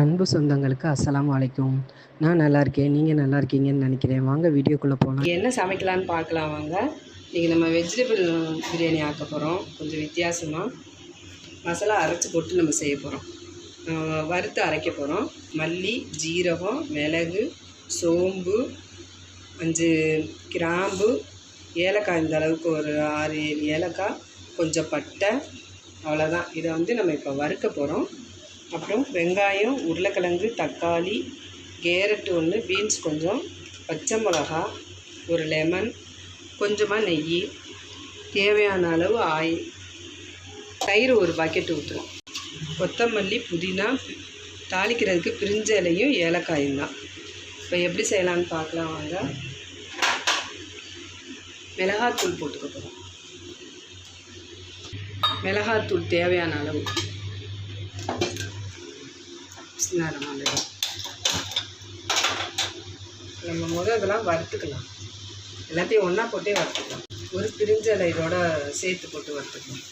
அன்பு சொந்தங்களுக்கு அஸ்லாம் வலைக்கும் நான் நல்லா இருக்கேன். நீங்கள் நல்லா இருக்கீங்கன்னு நினைக்கிறேன். வாங்க வீடியோக்குள்ளே போகலாம் என்ன சமைக்கலான்னு பார்க்கலாம் வாங்க. இன்றைக்கி நம்ம வெஜிடபிள் பிரியாணி ஆக்க போகிறோம் கொஞ்சம் வித்தியாசமாக மசாலா அரைச்சி போட்டு நம்ம செய்ய போகிறோம் வறுத்து அரைக்க போகிறோம் மல்லி ஜீரகம் மிளகு சோம்பு அஞ்சு கிராம்பு ஏலக்காய் இந்த அளவுக்கு ஒரு ஆறு ஏழு ஏலக்காய் கொஞ்சம் பட்டை அவ்வளோதான் இதை வந்து நம்ம இப்போ வறுக்க போகிறோம் அப்புறம் வெங்காயம் உருளைக்கிழங்கு தக்காளி கேரட் ஒன்று பீன்ஸ் கொஞ்சம் பச்சை மிளகா ஒரு லெமன் கொஞ்சமாக நெய் தேவையான அளவு ஆயில் தயிர் ஒரு பக்கெட் ஊற்றுறோம் கொத்தமல்லி புதினா தாளிக்கிறதுக்கு பிரிஞ்ச இலையும் ஏலக்காயும் தான். இப்போ எப்படி செய்யலான்னு பார்க்கலாம் வாங்க. மிளகாத்தூள் போட்டுக்க போகிறோம் மிளகாத்தூள் தேவையான அளவு. நேரம் ரஹீம். நம்ம முதல் இதெல்லாம் வறுத்துக்கலாம். எல்லாத்தையும் ஒன்றா போட்டே வறுத்துக்கலாம். ஒரு பிரிஞ்சலை இதோட சேர்த்து போட்டு வறுத்துக்கலாம்.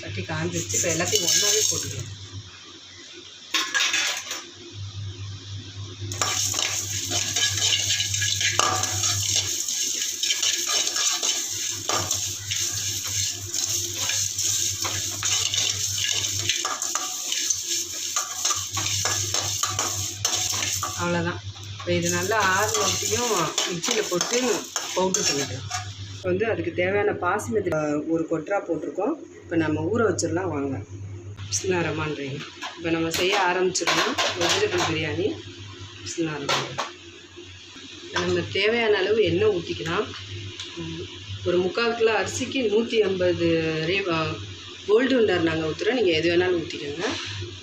சட்டி காஞ்சிச்சு இப்போ எல்லாத்தையும் ஒன்றாவே போட்டுக்கலாம். அவ்வளோதான் இப்போ இது நல்லா ஆறு நோட்டியும் மிக்சியில் போட்டு பவுட்ரு பண்ணிக்கலாம். இப்போ வந்து அதுக்கு தேவையான பாசிமதி ஒரு கொட்ரா போட்டிருக்கோம். இப்போ நம்ம ஊற வச்சிடலாம் வாங்க. பிஸ்னாரமான்றீங்க இப்போ நம்ம செய்ய ஆரம்பிச்சிடலாம். வெஜிடபிள் பிரியாணி. பிஸ்னாரமான் நம்ம தேவையான அளவு எண்ணெய் ஊற்றிக்கலாம் ஒரு முக்கால் கிலோ அரிசிக்கு நூற்றி ஐம்பது ரே கோல்டு வின்னர் நாங்கள் ஊற்றுறோம் நீங்கள் எது வேணாலும் ஊற்றிக்கோங்க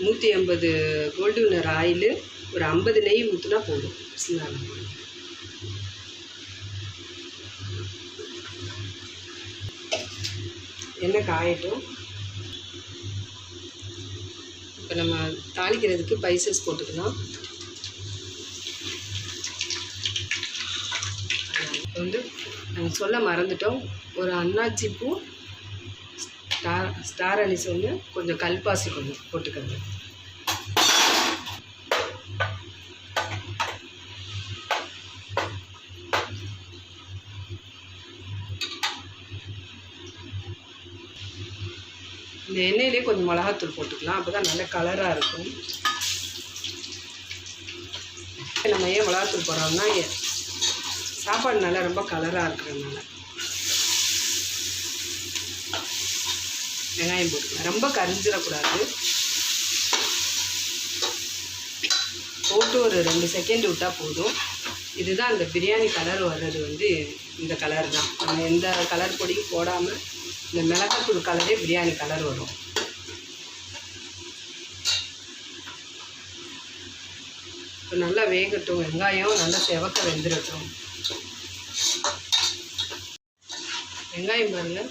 நூற்றி ஐம்பது கோல்டு வின்னர் ஆயிலு ஒரு ஐம்பது நெய் ஊற்றினா போதும். சிங்காரம் எண்ணெய் காயட்டும். இப்போ நம்ம தாளிக்கிறதுக்கு பைசஸ் போட்டுக்கலாம். இப்போ வந்து நாங்கள் சொல்ல மறந்துட்டோம். ஒரு அன்னாச்சி பூ ஸ்டார் ஸ்டார் அனிஸ் ஒன்று கொஞ்சம் கல்பாசி கொஞ்சம் போட்டுக்கோங்க. இந்த எண்ணெயிலே கொஞ்சம் மிளகாத்தூள் போட்டுக்கலாம். அப்போ தான் நல்ல கலராக இருக்கும். நம்ம ஏன் மிளகாத்தூள் போடுறோம்னா எ- சாப்பாடு நல்லா ரொம்ப கலராக இருக்கிறதுனால. வெங்காயம் போட்டுக்கலாம். ரொம்ப கரிஞ்சிடக்கூடாது. போட்டு ஒரு ரெண்டு செகண்ட் விட்டால் போதும். இதுதான் அந்த பிரியாணி கலர் வர்றது வந்து இந்த கலர் தான். நம்ம எந்த கலர் பொடியும் போடாமல் இந்த மிளகாத்தூள் கலரே பிரியாணி கலர் வரும். இப்போ நல்லா வேகட்டும். வெங்காயம் நல்லா செவக்க வெந்துடட்டும் வெங்காயம் பாருங்க.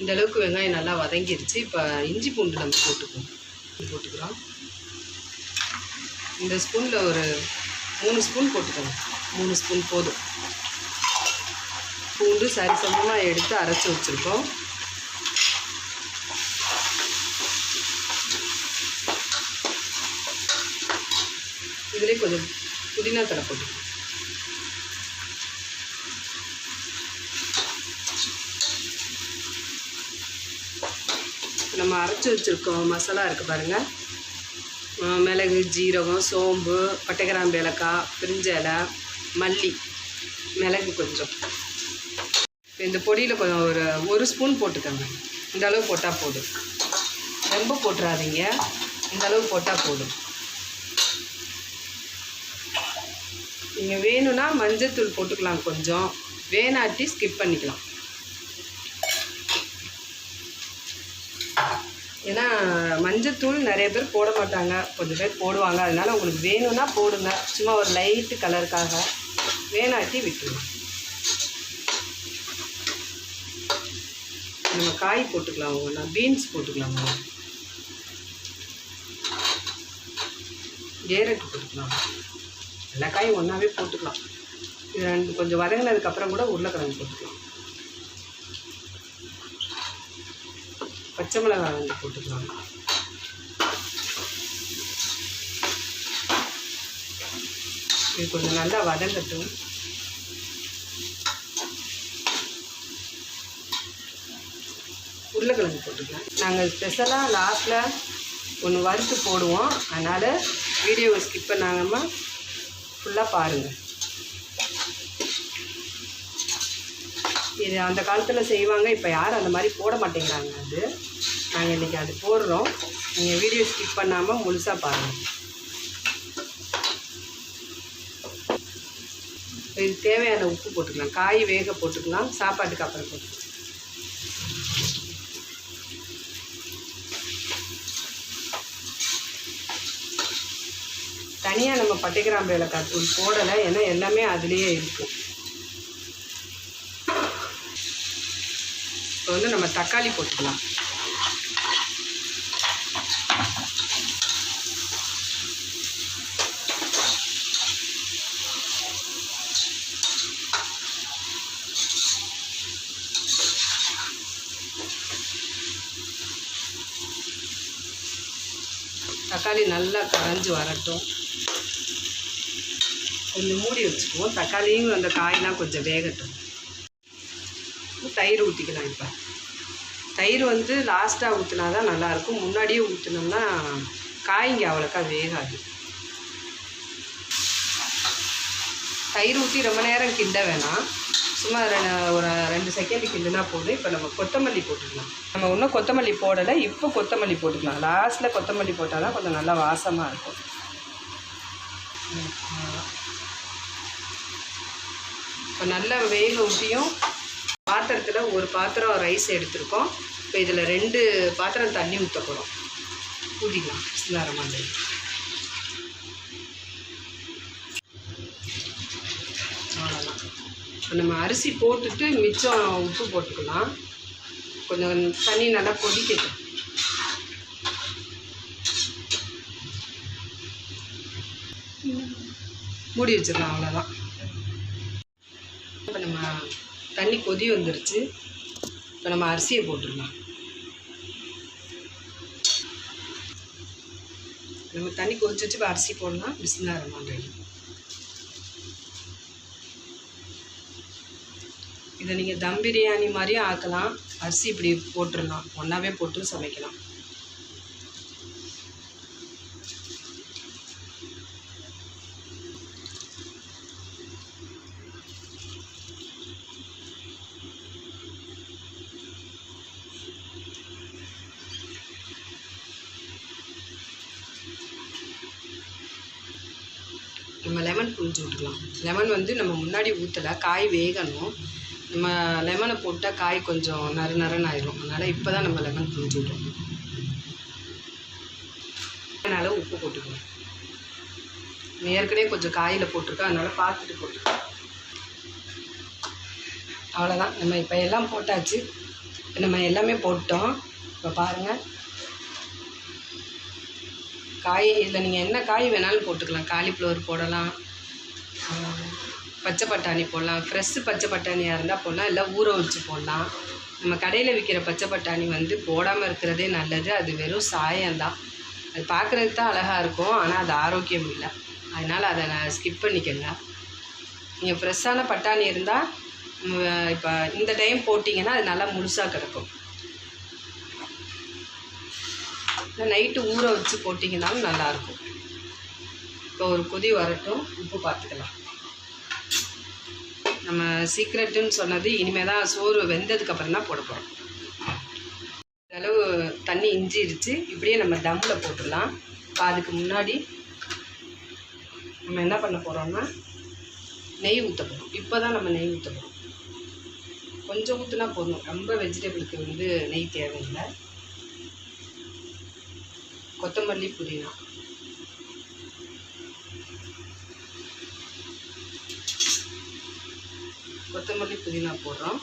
இந்த அளவுக்கு வெங்காயம் நல்லா வதங்கிருச்சு. இப்போ இஞ்சி பூண்டு நம்ம போட்டுக்குவோம். போட்டுக்கிறோம். இந்த ஸ்பூனில் ஒரு மூணு ஸ்பூன் போட்டுக்கோங்க. மூணு ஸ்பூன் போதும். பூண்டு சரி சமமாக எடுத்து அரைச்சி வச்சுருக்கோம். இதிலே கொஞ்சம் புதினா தலை போட்டு. நம்ம அரைச்சி வச்சுருக்கோம். மசாலா இருக்குது பாருங்கள் மிளகு ஜீரகம் சோம்பு பட்டைக்கிராம்பு ஏலக்காய் பிரிஞ்ச இலை மல்லி மிளகு கொஞ்சம். இந்த பொடியில் கொஞ்சம் ஒரு ஒரு ஸ்பூன் போட்டுக்கோங்க. இந்த அளவு போட்டால் போதும். ரொம்ப போட்டுறாதீங்க. இந்த அளவு போட்டால் போதும். நீங்கள் வேணும்னா மஞ்சத்தூள் போட்டுக்கலாம் கொஞ்சம். வேணாட்டி ஸ்கிப் பண்ணிக்கலாம். ஏன்னா மஞ்சத்தூள் நிறைய பேர் போட மாட்டாங்க. கொஞ்சம் பேர் போடுவாங்க. அதனால் உங்களுக்கு வேணும்னா போடுங்க. சும்மா ஒரு லைட்டு கலருக்காக வேணாட்டி விட்டுருவோம் நம்ம காய் போட்டுக்கலாம் ஒன்றா பீன்ஸ் போட்டுக்கலாம் கேரட் போட்டுக்கலாம். எல்லா காயும் ஒன்றாவே போட்டுக்கலாம். இது ரெண்டு கொஞ்சம் வதங்கினதுக்கப்புறம் கூட உருளைக்கிழங்கு போட்டுக்கலாம். பச்சை மிளகாய் வந்து போட்டுக்கலாம். இது கொஞ்சம் நல்லா வதங்கட்டும். உருளைக்கிழங்கு போட்டுக்கலாம் நாங்கள் ஸ்பெஷலாக லாஸ்ட்டில் ஒன்று வறுத்து போடுவோம். அதனால் வீடியோவை ஸ்கிப் பண்ணாமல் ஃபுல்லாக பாருங்கள் இது அந்த காலத்தில் செய்வாங்க இப்போ யாரும் அந்த மாதிரி போட மாட்டேங்கிறாங்க அது. நாங்கள் இன்றைக்கி அது போடுறோம். நீங்கள் வீடியோ ஸ்கிப் பண்ணாமல் முழுசாக பாருங்கள் இது தேவையான உப்பு போட்டுக்கலாம். காய் வேக போட்டுக்கலாம். சாப்பாட்டுக்கு அப்புறம் போட்டுக்கலாம். தனியாக நம்ம பட்டை கிராம்பு ஏலக்காய் தூள் போடலை ஏன்னா எல்லாமே அதுலேயே இருக்கும் இப்போ வந்து நம்ம தக்காளி போட்டுக்கலாம். தக்காளி நல்லா கரைஞ்சி வரட்டும். கொஞ்சம் மூடி வச்சுக்குவோம். தக்காளியும் அந்த காயெலாம் கொஞ்சம் வேகட்டும். தயிர் ஊற்றிக்கலாம் இப்போ. தயிர் வந்து லாஸ்ட்டாக ஊற்றினா தான் நல்லாயிருக்கும். முன்னாடியே ஊற்றினோம்னா காய்ங்க அவ்வளோக்கா வேகாது. தயிர் ஊற்றி ரொம்ப நேரம் கிண்ட வேணாம். சும்மா ரெ- ஒரு ரெண்டு செகண்ட் கிண்டுனா போதும். இப்போ நம்ம கொத்தமல்லி போட்டுக்கலாம். நம்ம இன்னும் கொத்தமல்லி போடலை. இப்போ கொத்தமல்லி போட்டுக்கலாம். லாஸ்ட்டில் கொத்தமல்லி போட்டால் தான் கொஞ்சம் நல்லா வாசமாக இருக்கும். இப்போ நல்லா வேக ஊற்றியும் பாத்திரத்தில் ஒரு பாத்திரம் ரைஸ் எடுத்திருக்கோம். இப்போ இதில் ரெண்டு பாத்திரம் தண்ணி ஊற்ற போகிறோம் ஊற்றிக்கலாம் சிந்தார மாதிரி. அவ்வளோதான் இப்போ நம்ம அரிசி போட்டுட்டு மிச்சம் உப்பு போட்டுக்கலாம். கொஞ்சம் தண்ணி நல்லா கொதிக்கட்டும். மூடி வச்சிடலாம் அவ்வளோதான் நம்ம தண்ணி கொதி வந்துருச்சு. இப்போ நம்ம அரிசியை போட்டுடலாம். நம்ம தண்ணி கொதிச்சு இப்போ அரிசி போடலாம் பிஸ்மில்லா ரெடி இதை நீங்கள் தம் பிரியாணி மாதிரியும் ஆக்கலாம். அரிசி இப்படி போட்டுடலாம். ஒன்றாவே போட்டு சமைக்கலாம். லெமன் புழிஞ்சு விட்டுக்கலாம் லெமன் வந்து நம்ம முன்னாடி ஊற்றலை காய் வேகணும். நம்ம லெமனை போட்டால் காய் கொஞ்சம் நறு நறுன்னு ஆயிடும் அதனால் இப்போ தான் நம்ம லெமன் புழிஞ்சு விட்றோம் அதனால் உப்பு போட்டுக்கலாம் ஏற்கனவே கொஞ்சம் காயில் போட்டிருக்கோம். அதனால் பார்த்துட்டு போட்டுக்கலாம். அவ்வளோதான் நம்ம இப்போ எல்லாம் போட்டாச்சு. இப்போ நம்ம எல்லாமே போட்டோம். இப்போ பாருங்கள் காய் இதில் நீங்கள் என்ன காய் வேணாலும் போட்டுக்கலாம். காலிஃப்ளவர் போடலாம். பச்சை பட்டாணி போடலாம். ஃப்ரெஷ்ஷு பச்சை பட்டாணியாக இருந்தால் போடலாம். இல்லை ஊற வச்சு போடலாம். நம்ம கடையில் விற்கிற பச்சை பட்டாணி வந்து போடாமல் இருக்கிறதே நல்லது. அது வெறும் சாயம்தான். அது பார்க்குறதுக்கு தான் அழகாக இருக்கும். ஆனால் அது ஆரோக்கியம் இல்லை. அதனால் அதை நான் ஸ்கிப் பண்ணிக்கோங்க. நீங்கள் ஃப்ரெஷ்ஷான பட்டாணி இருந்தால் இப்போ இந்த டைம் போட்டிங்கன்னா அது நல்லா முழுசாக கிடக்கும். நைட்டு ஊற வச்சு போட்டிங்கனாலும் நல்லாயிருக்கும் இப்போ ஒரு கொதி வரட்டும். உப்பு பார்த்துக்கலாம் நம்ம சீக்ரெட்டுன்னு சொன்னது இனிமேல் தான் சோறு வெந்ததுக்கப்புறம் தான் போட போகிறோம் அளவு தண்ணி இஞ்சிருச்சு. இப்படியே நம்ம தம்மில் போட்டுடலாம். இப்போ அதுக்கு முன்னாடி நம்ம என்ன பண்ண போகிறோம்னா நெய் ஊற்ற போகிறோம் இப்போ தான் நம்ம நெய் ஊற்ற போகிறோம் கொஞ்சம் ஊற்றினா போதும். ரொம்ப வெஜிடபிளுக்கு வந்து நெய் தேவையில்லை. கொத்தமல்லி புதினா. கொத்தமல்லி புதினா போடுறோம்.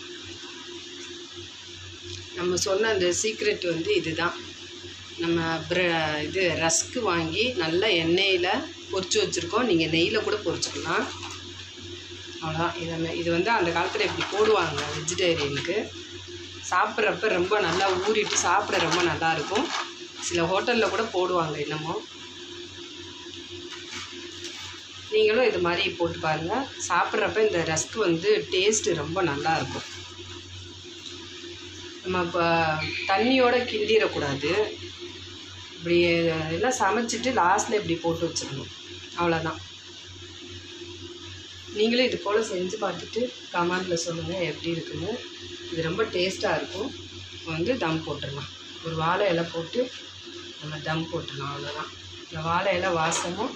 நம்ம சொன்ன அந்த சீக்ரெட் வந்து இதுதான். நம்ம ப்ர இது ரஸ்க்கு வாங்கி நல்லா எண்ணெயில் பொறிச்சு வச்சுருக்கோம். நீங்கள் நெய்யில் கூட பொறிச்சுக்கலாம் அவ்வளோதான் இதை இது வந்து அந்த காலத்தில் இப்படி போடுவாங்க வெஜிடேரியனுக்கு சாப்பிட்றப்ப ரொம்ப நல்லா ஊறிட்டு சாப்பிட ரொம்ப நல்லா இருக்கும். சில ஹோட்டலில் கூட போடுவாங்க இன்னமும் நீங்களும் இது மாதிரி போட்டு பாருங்கள் சாப்பிட்றப்ப இந்த ரஸ்க் வந்து டேஸ்ட்டு ரொம்ப நல்லா இருக்கும் நம்ம இப்போ தண்ணியோடு கிண்டிடக்கூடாது இப்படி எல்லாம் சமைச்சிட்டு லாஸ்ட்டில் இப்படி போட்டு வச்சிடணும். அவ்வளோதான் நீங்களும் இது போல் செஞ்சு பார்த்துட்டு கமெண்டில் சொல்லுங்கள் எப்படி இருக்குன்னு. இது ரொம்ப டேஸ்ட்டாக இருக்கும். வந்து தம் போட்டுடலாம். ஒரு வாழை இலை போட்டு நம்ம தம் போட்டுடலாம். அவ்வளோதான் இந்த வாழை இலை வாசமும்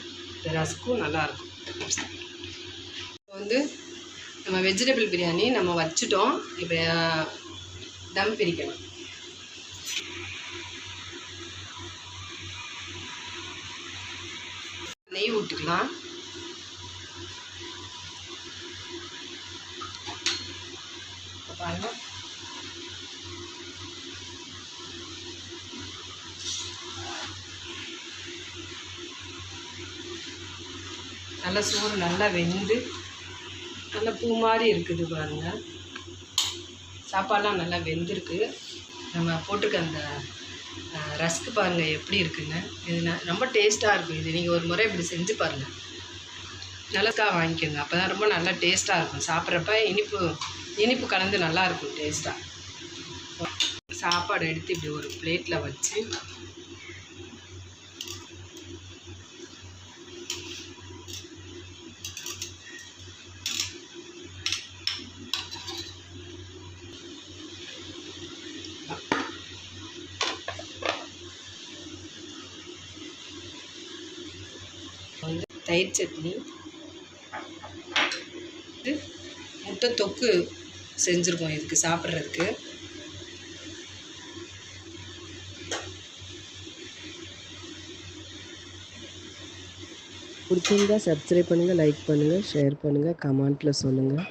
ரஸ்க்கும் நல்லாயிருக்கும் இப்போ வந்து நம்ம வெஜிடபிள் பிரியாணி நம்ம வச்சுட்டோம். இப்போ தம் பிரிக்கணும். நெய் விட்டுக்கலாம் இப்ப பாருங்க நல்லா சோறு நல்லா வெந்து நல்லா பூ மாதிரி இருக்குது பாருங்கள் சாப்பாடெலாம் நல்லா வெந்திருக்கு. நம்ம போட்டுக்க அந்த ரஸ்க்கு பாருங்கள் எப்படி இருக்குன்னு. இது ரொம்ப டேஸ்ட்டாக இருக்கும் இது. நீங்கள் ஒரு முறை இப்படி செஞ்சு பாருங்கள் நல்லக்கா வாங்கிக்கோங்க. அப்போ தான் ரொம்ப நல்லா டேஸ்ட்டாக இருக்கும். சாப்பிட்றப்ப இனிப்பு இனிப்பு கலந்து நல்லாயிருக்கும் டேஸ்ட்டாக சாப்பாடு எடுத்து இப்படி ஒரு பிளேட்டில் வச்சு தயிர் சட்னி முட்டை தொக்கு செஞ்சுருக்கோம் இதுக்கு சாப்பிட்றதுக்கு. பிடிச்சிருந்தா சப்ஸ்கிரைப் பண்ணுங்கள் லைக் பண்ணுங்கள் ஷேர் பண்ணுங்கள் கமெண்ட்டில் சொல்லுங்கள்